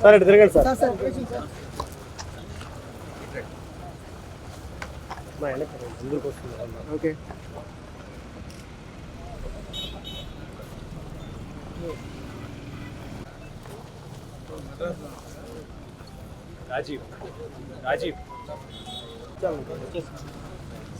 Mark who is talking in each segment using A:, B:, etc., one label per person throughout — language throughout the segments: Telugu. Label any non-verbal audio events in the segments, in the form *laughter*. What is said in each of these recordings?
A: సార్ ఇటు తిరగండి సార్ మా వెనక ముందుకు వస్తుంది ఓకే రాజీవ్ రాజీవ్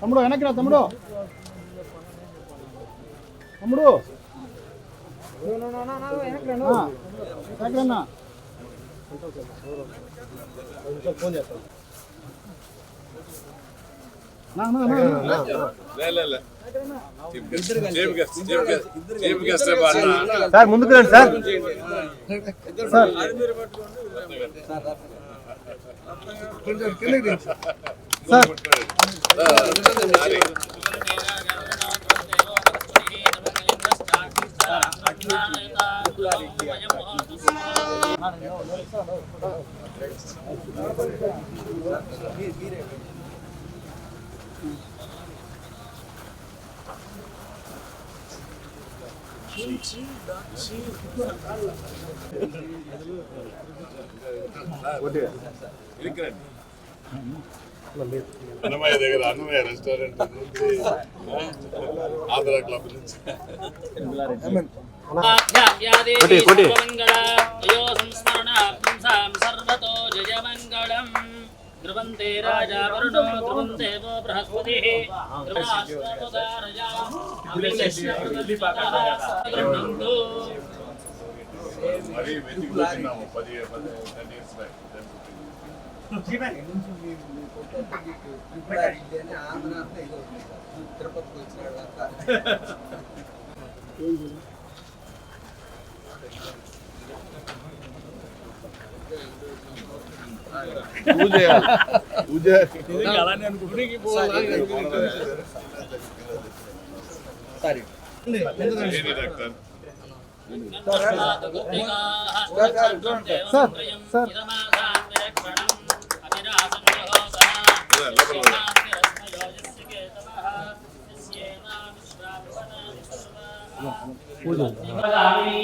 B: తమ్ముడు వెనక్కి రా తమ్ముడు తమ్ముడు ఆ, వెనక్కి రా.
A: ఫోన్ చేస్తాను
B: నా, నా, నా, నా.
A: సార్ కొంచెం రండి sir Thank you. Sir
C: Annamayya దగ్గర అన్నమయ్య రెస్టారెంట్ నుంచి ఆంధ్ర క్లబ్ నుంచి
A: కొట్టి, కొట్టి.
D: ధ్రువంతే రాజా వరుణో ధ్రువం దేవో బృహస్పతి
C: మరీ వెతికి వచ్చినాము పది పది టెన్ ఇయర్స్ బ్యాక్ పూజ పూజ ఏంటి doctor
B: sir sir
E: Srimad Venkateswara
B: Swamy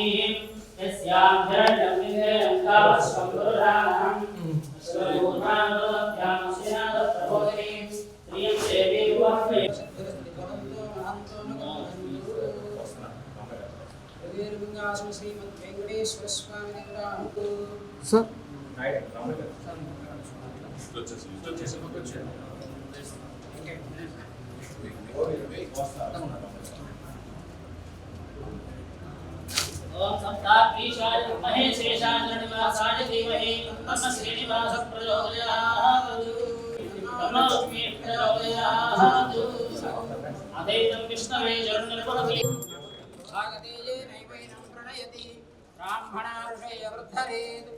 B: sir
C: వచ్చేసి వచ్చేసి
D: ఓం ओम
B: सप्ताक्षीशाय विद्महे शेषाचरणनिवासाय धीमहि तन्नः श्रीनिवासः प्रचोदयात् तन्नलक्ष्मी प्रचोदयात् अदैतं विष्णवे जगन्निर्भरति भागतेये नैवैनं प्रणयति
D: ब्राह्मणा ऋषय वृद्धरेत्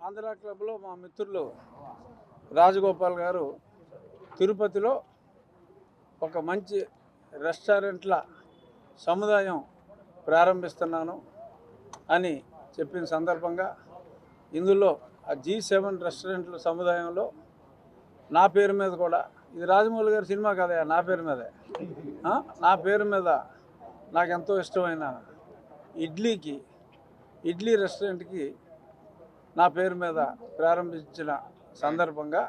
A: ఆంధ్ర క్లబ్లో మా మిత్రులు రాజగోపాల్ గారు తిరుపతిలో ఒక మంచి రెస్టారెంట్ల సముదాయం ప్రారంభిస్తున్నాను అని చెప్పిన సందర్భంగా ఇందులో ఆ జీ సెవెన్ రెస్టారెంట్ల సముదాయంలో నా పేరు మీద కూడా ఇది రాజమౌళి గారి సినిమా కదా నా పేరు మీదే. నా పేరు మీద నాకు ఎంతో ఇష్టమైన ఇడ్లీకి ఇడ్లీ రెస్టారెంట్కి నా పేరు మీద ప్రారంభించిన సందర్భంగా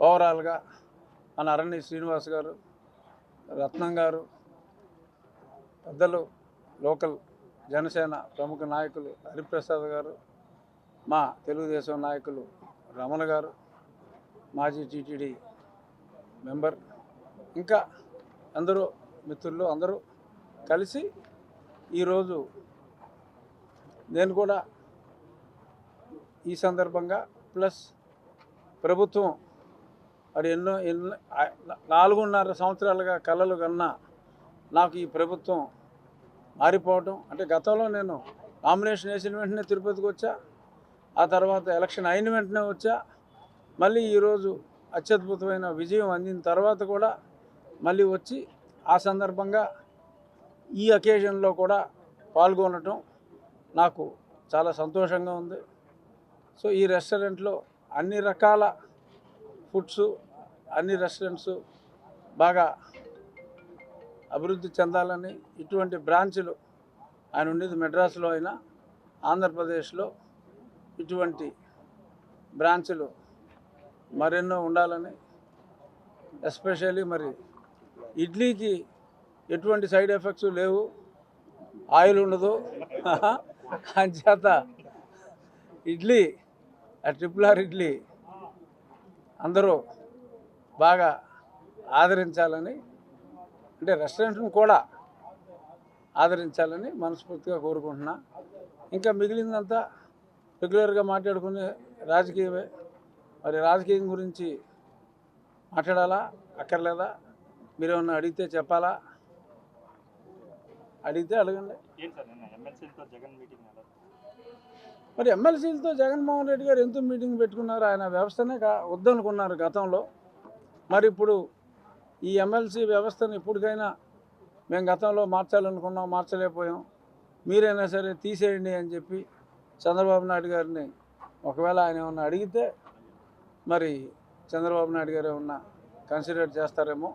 A: ఓవరాల్గా మన అరణ్య శ్రీనివాస్ గారు రత్నం గారు పెద్దలు లోకల్ జనసేన ప్రముఖ నాయకులు హరిప్రసాద్ గారు మా తెలుగుదేశం నాయకులు రమణ గారు మాజీ టీటీడీ మెంబర్ ఇంకా అందరూ మిత్రులు అందరూ కలిసి ఈరోజు నేను కూడా ఈ సందర్భంగా ప్లస్ ప్రభుత్వం మరి ఎన్నో ఎన్నో నాలుగున్నర సంవత్సరాలుగా కలలు కన్నా నాకు ఈ ప్రభుత్వం మారిపోవటం అంటే గతంలో నేను నామినేషన్ వేసిన వెంటనే తిరుపతికి వచ్చా ఆ తర్వాత ఎలక్షన్ అయిన వెంటనే వచ్చా. మళ్ళీ ఈరోజు అత్యద్భుతమైన విజయం అందిన తర్వాత కూడా మళ్ళీ వచ్చి ఆ సందర్భంగా ఈ అకేషన్లో కూడా పాల్గొనటం నాకు చాలా సంతోషంగా ఉంది. సో ఈ రెస్టారెంట్లో అన్ని రకాల ఫుడ్స్ అన్ని రెస్టారెంట్స్ బాగా అభివృద్ధి చెందాలని ఇటువంటి బ్రాంచులు ఆయన ఉండేది మెడ్రాస్లో అయినా ఆంధ్రప్రదేశ్లో ఇటువంటి బ్రాంచులు మరెన్నో ఉండాలని ఎస్పెషల్లీ మరి ఇడ్లీకి ఎటువంటి సైడ్ ఎఫెక్ట్స్ లేవు ఆయిల్ ఉండదు. *laughs* అంచేత ఇడ్లీ ఆ ట్రిపుల్ ఆర్ ఇడ్లీ అందరూ బాగా ఆదరించాలని అంటే రెస్టారెంట్ను కూడా ఆదరించాలని మనస్ఫూర్తిగా కోరుకుంటున్నా. ఇంకా మిగిలిందంతా రెగ్యులర్గా మాట్లాడుకునే రాజకీయమే. మరి రాజకీయం గురించి మాట్లాడాలా? అక్కర్లేదా? మీరేమన్నా అడిగితే చెప్పాలా? అడిగితే అడగండి. మరి ఎమ్మెల్సీలతో జగన్మోహన్ రెడ్డి గారు ఎందుకు మీటింగ్ పెట్టుకున్నారు? ఆయన వ్యవస్థనే కా వద్దనుకున్నారు గతంలో. మరి ఇప్పుడు ఈ ఎమ్మెల్సీ వ్యవస్థను ఇప్పటికైనా మేము గతంలో మార్చాలనుకున్నాం మార్చలేకపోయాం. మీరైనా సరే తీసేయండి అని చెప్పి చంద్రబాబు నాయుడు గారిని ఒకవేళ ఆయన ఏమన్నా అడిగితే మరి చంద్రబాబు నాయుడు గారు ఏమన్నా కన్సిడర్ చేస్తారేమో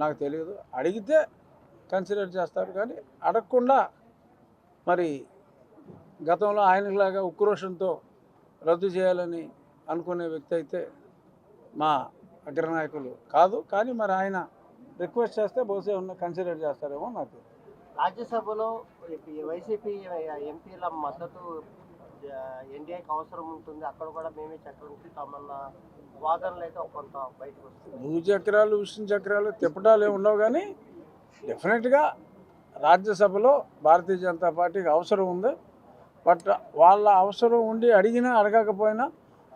A: నాకు తెలియదు. అడిగితే కన్సిడర్ చేస్తారు కానీ అడగకుండా మరి గతంలో ఆయనలాగా ఉక్రోషంతో రద్దు చేయాలని అనుకునే వ్యక్తి అయితే మా అగ్రనాయకులు కాదు. కానీ మరి ఆయన రిక్వెస్ట్ చేస్తే బహుశా ఉన్న కన్సిడర్ చేస్తారేమో నాకు
F: రాజ్యసభలో వైసీపీ ఎంపీల మద్దతు ఎన్డీఏకి అవసరం ఉంటుంది. అక్కడ కూడా మేమే చక్రం తిట్టామన్న వాదనలు అయితే ఒక కొంత బయటకు వస్తుంది
A: భూ చక్రాలు విష్ణు చక్రాలు తిప్పటాలు ఏమి ఉండవు కానీ డెఫినెట్గా రాజ్యసభలో భారతీయ జనతా పార్టీకి అవసరం ఉంది. బట్ వాళ్ళ అవసరం ఉండి అడిగినా అడగకపోయినా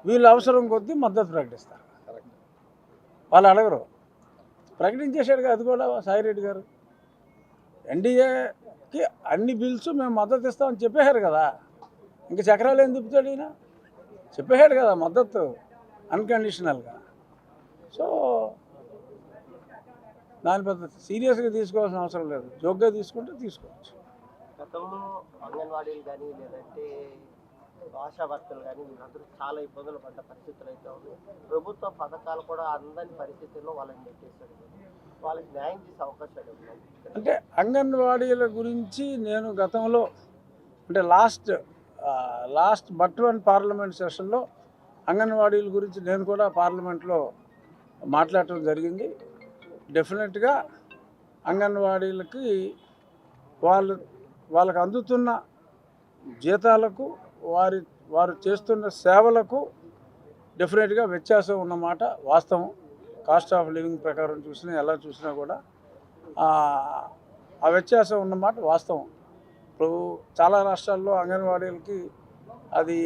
A: వీళ్ళ అవసరం కొద్దీ మద్దతు ప్రకటిస్తారు. వాళ్ళు అడగరు. ప్రకటించేశాడుగా అది కూడా సాయిరెడ్డి గారు. ఎన్డీఏకి అన్ని బిల్స్ మేము మద్దతు ఇస్తామని చెప్పేశారు కదా. ఇంక చక్రాలు ఏం తిప్పుతాడు ఈయన? చెప్పేశాడు కదా మద్దతు అన్కండిషనల్గా సో దాని పెద్ద సీరియస్గా తీసుకోవాల్సిన అవసరం లేదు. జోక్గా తీసుకుంటే తీసుకోవచ్చు.
F: గతంలో అంగన్వాడీలు కానీ లేదంటే ఆశా వర్కర్లు కానీ వీళ్ళందరూ చాలా ఇబ్బందులు పడ్డ పరిస్థితులు అయితే ఉన్నాయి. ప్రభుత్వ పథకాలు కూడా అందని పరిస్థితుల్లో వాళ్ళని నెట్టేశారు. వాళ్ళకి న్యాయం చేసే అవకాశాలు ఉన్నాయి?
A: అంటే అంగన్వాడీల గురించి నేను గతంలో అంటే last last but one parliament సెషన్లో అంగన్వాడీల గురించి నేను కూడా పార్లమెంట్లో మాట్లాడటం జరిగింది. డెఫినెట్గా అంగన్వాడీలకి వాళ్ళు వాళ్ళకి అందుతున్న జీతాలకు వారి వారు చేస్తున్న సేవలకు డెఫినెట్గా వ్యత్యాసం ఉన్నమాట. వాస్తవం. కాస్ట్ ఆఫ్ లివింగ్ ప్రకారం చూసినా ఎలా చూసినా కూడా ఆ ఆ వ్యత్యాసం ఉన్నమాట. వాస్తవం. ఇప్పుడు చాలా రాష్ట్రాల్లో అంగన్వాడీలకి అది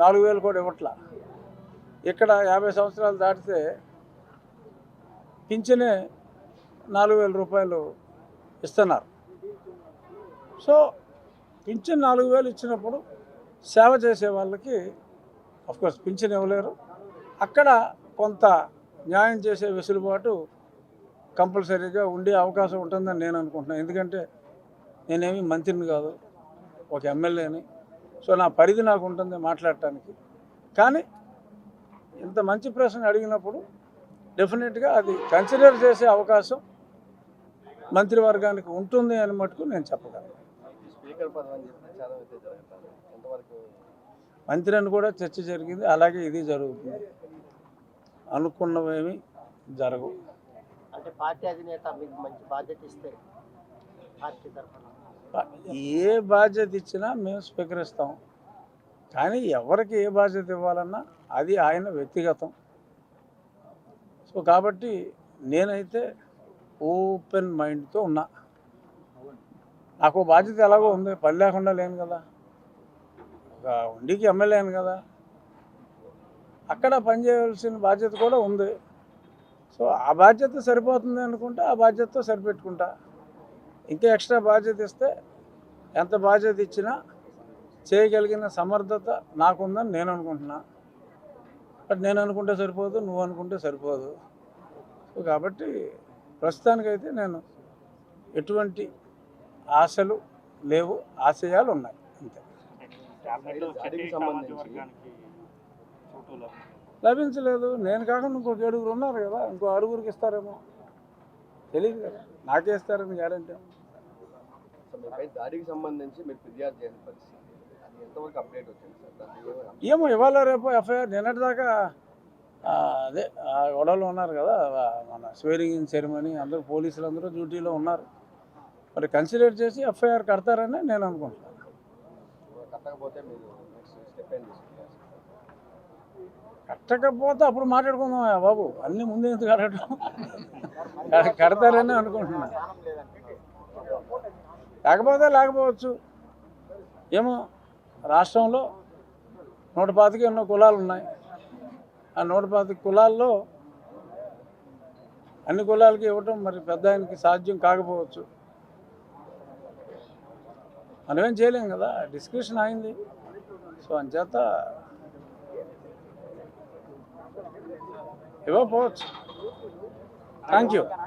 A: నాలుగు వేలు కూడా ఇవ్వట్లా. ఇక్కడ యాభై సంవత్సరాలు దాటితే పింఛనే నాలుగు వేల రూపాయలు ఇస్తున్నారు. సో పింఛన్ నాలుగు వేలు ఇచ్చినప్పుడు సేవ చేసే వాళ్ళకి అఫ్కోర్స్ పింఛన్ ఇవ్వలేరు. అక్కడ కొంత న్యాయం చేసే వెసులుబాటు కంపల్సరీగా ఉండే అవకాశం ఉంటుందని నేను అనుకుంటున్నాను. ఎందుకంటే నేనేమి మంత్రిని కాదు ఒక ఎమ్మెల్యేని. సో నా పరిధి నాకు ఉంటుంది మాట్లాడటానికి. కానీ ఇంత మంచి ప్రశ్న అడిగినప్పుడు డెఫినెట్గా అది కన్సిడర్ చేసే అవకాశం మంత్రివర్గానికి ఉంటుంది అని మటుకు నేను చెప్పగలను. మంత్రి అని కూడా చర్చ జరిగింది అలాగే ఇది జరుగుతుంది. అనుకున్నవేమి జరగవు.
F: అంటే పార్టీ అధినేత మీకు మంచి బాధ్యత ఇస్తే పార్టీ తరఫున.
A: ఏ బాధ్యత ఇచ్చినా మేము స్వీకరిస్తాం. కానీ ఎవరికి ఏ బాధ్యత ఇవ్వాలన్నా అది ఆయన వ్యక్తిగతం. సో కాబట్టి నేనైతే ఓపెన్ మైండ్తో ఉన్నా. నాకు బాధ్యత ఎలాగో ఉంది. పని లేకుండా లేను కదా. ఒక ఉండికి ఎమ్మెల్యేను కదా. అక్కడ పనిచేయవలసిన బాధ్యత కూడా ఉంది. సో ఆ బాధ్యత సరిపోతుంది అనుకుంటే ఆ బాధ్యతతో సరిపెట్టుకుంటా. ఇంకా ఎక్స్ట్రా బాధ్యత ఇస్తే ఎంత బాధ్యత ఇచ్చినా చేయగలిగిన సమర్థత నాకుందని నేను అనుకుంటున్నా. బట్ నేను అనుకుంటే సరిపోదు నువ్వు అనుకుంటే సరిపోదు. సో కాబట్టి ప్రస్తుతానికైతే నేను ఎటువంటి ఆశలు లేవు ఆశయాలు ఉన్నాయి అంతే. లభించలేదు. నేను కాకుండా ఇంకొక ఏడుగురు ఉన్నారు కదా ఇంకో ఆరుగురికి ఇస్తారేమో. తెలియదు కదా. నాకే ఇస్తారని గ్యారంటీ?
F: మీపై దాడికి సంబంధించి మీరు ఫిర్యాదు చేసిన పరిస్థితి అది ఎంతవరకు అప్డేట్ వచ్చింది సార్?
A: ఏమో ఇవాళ రేపు ఎఫ్ఐఆర్ నిన్నటిదాకా అదే గొడవలు ఉన్నారు కదా మన స్వేరింగ్ ఇన్ సెరమనీ అందరూ పోలీసులు అందరూ డ్యూటీలో ఉన్నారు. మరి కన్సిడర్ చేసి ఎఫ్ఐఆర్ కడతారని నేను అనుకుంటున్నాను.
F: కట్టకపోతే మీరు నెక్స్ట్ స్టెప్
A: కట్టకపోతే అప్పుడు మాట్లాడుకుందాం బాబు. అన్నీ ముందు ఎందుకు కట్టడం కడతారని అనుకుంటున్నాను లేకపోతే లేకపోవచ్చు. ఏమో రాష్ట్రంలో నూట పాతికి ఎన్నో కులాలు ఉన్నాయి. ఆ నూట పాతిక కులాల్లో అన్ని కులాలకి ఇవ్వటం మరి పెద్ద ఆయనకి సాధ్యం కాకపోవచ్చు. మనమేం చేయలేం కదా. డిస్కషన్ అయింది. సో అంచేత ఇవ్వకపోవచ్చు థ్యాంక్ యూ